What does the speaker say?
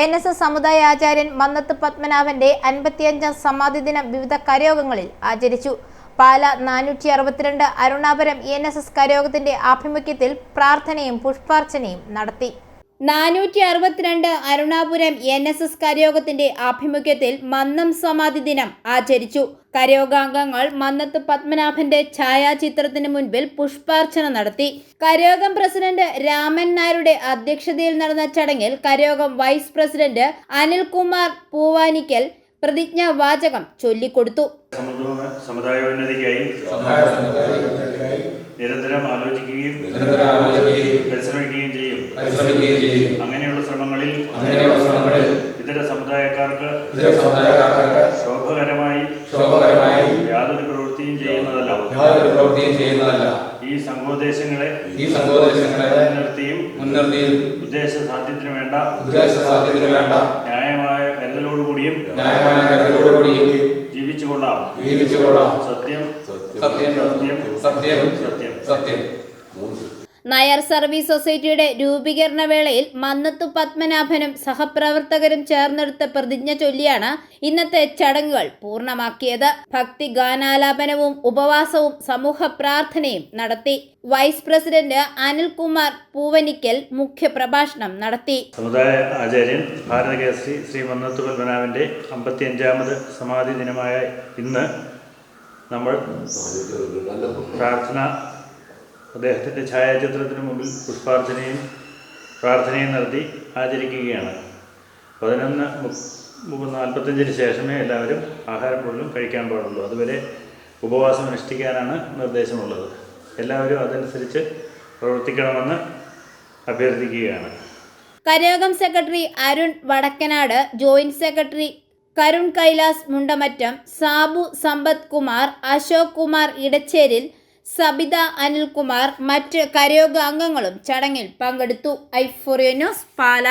N S S സമുദായ ആചാര്യൻ മന്നത്ത് പത്മനാഭന്റെ അൻപത്തിയഞ്ചാം സമാധി ദിനം വിവിധ കരയോഗങ്ങളിൽ ആചരിച്ചു. പാല നാനൂറ്റി അറുപത്തിരണ്ട് അരുണാപുരം എൻ എസ് എസ് കരയോഗത്തിന്റെ ആഭിമുഖ്യത്തിൽ പ്രാർത്ഥനയും പുഷ്പാർച്ചനയും നടത്തി. നാനൂറ്റി അറുപത്തിരണ്ട് അരുണാപുരം എൻ എസ് എസ് കരയോഗത്തിന്റെ ആഭിമുഖ്യത്തിൽ മന്നം സമാധി ദിനം ആചരിച്ചു. കരയോഗാംഗങ്ങൾ മന്നത്ത് പത്മനാഭന്റെ ഛായാചിത്രത്തിന് മുൻപിൽ പുഷ്പാർച്ചന നടത്തി. കരയോഗം പ്രസിഡന്റ് രാമൻ നായരുടെ അധ്യക്ഷതയിൽ നടന്ന ചടങ്ങിൽ കരയോഗം വൈസ് പ്രസിഡന്റ് അനിൽകുമാർ പൂവാനിക്കൽ പ്രതിജ്ഞാ വാചകം ചൊല്ലിക്കൊടുത്തു. സമുദായ സമുദായോന്നതിക്കായി നിരന്തരം ആലോചിക്കുകയും പരിശ്രമിക്കുകയും ചെയ്യും. അങ്ങനെയുള്ള ശ്രമങ്ങളിൽ ഇതര സമുദായക്കാർക്ക് ശോഭകരമായി യാതൊരു പ്രവൃത്തിയും ചെയ്യുന്നതല്ല. യാതൊരു പ്രവൃത്തിയും ചെയ്യുന്നതല്ല. ഈ സംഘോദ്ദേശങ്ങളെ ഈ സങ്കോചങ്ങളെ മുൻനിർത്തിയും മുൻനിർത്തിയും ഉദ്ദേശ സാധ്യത്തിന് വേണ്ട ഉദ്ദേശ സാധ്യത്തിന് വേണ്ട കരുതലോടുകൂടിയും ന്യായമായ കരുതലോടുകൂടിയും ജീവിച്ചുകൊള്ളാം. ജീവിച്ചുകൊള്ളാം. സത്യം. സത്യം. സത്യം. സത്യം. സത്യം. സത്യം. നായർ സർവീസ് സൊസൈറ്റിയുടെ രൂപീകരണ വേളയിൽ മന്നത്തു പത്മനാഭനും സഹപ്രവർത്തകരും ചേർന്നെടുത്ത പ്രതിജ്ഞ ചൊല്ലിയാണ് ഇന്നത്തെ ചടങ്ങുകൾ പൂർണമാക്കിയത്. ഭക്തി ഗാനാലാപനവും ഉപവാസവും സമൂഹ പ്രാർത്ഥനയും നടത്തി. വൈസ് പ്രസിഡന്റ് അനിൽകുമാർ പൂവനിക്കൽ മുഖ്യപ്രഭാഷണം നടത്തി. സമുദായ ആചാര്യൻ ഭാരതകേസരി ശ്രീ മന്നത്ത് അമ്പത്തി അമ്പത്തിയഞ്ചാമത് സമാധി ദിനമായ ഇന്ന് നമ്മൾ പ്രാർത്ഥന അദ്ദേഹത്തിന്റെ ഛായാചിത്രത്തിന് മുമ്പിൽ പുഷ്പാർച്ചനയും പ്രാർത്ഥനയും നടത്തി ആചരിക്കുകയാണ്. പതിനൊന്ന് നാൽപ്പത്തഞ്ചിന് ശേഷമേ എല്ലാവരും ആഹാരം പോലും കഴിക്കാൻ പാടുള്ളൂ. അതുവരെ ഉപവാസം അനുഷ്ഠിക്കാനാണ് നിർദ്ദേശമുള്ളത്. എല്ലാവരും അതനുസരിച്ച് പ്രവർത്തിക്കണമെന്ന് അഭ്യർത്ഥിക്കുകയാണ്. കരയോഗം secretary Arun Vadakkanad joint secretary Karun Kailas Mundamattam Sabu Sampath Kumar Ashok Kumar Edacheril Sabitha Anilkumar മറ്റ് കരയോഗ അംഗങ്ങളും ചടങ്ങിൽ പങ്കെടുത്തു. ഐഫോറിയ ന്യൂസ് പാല.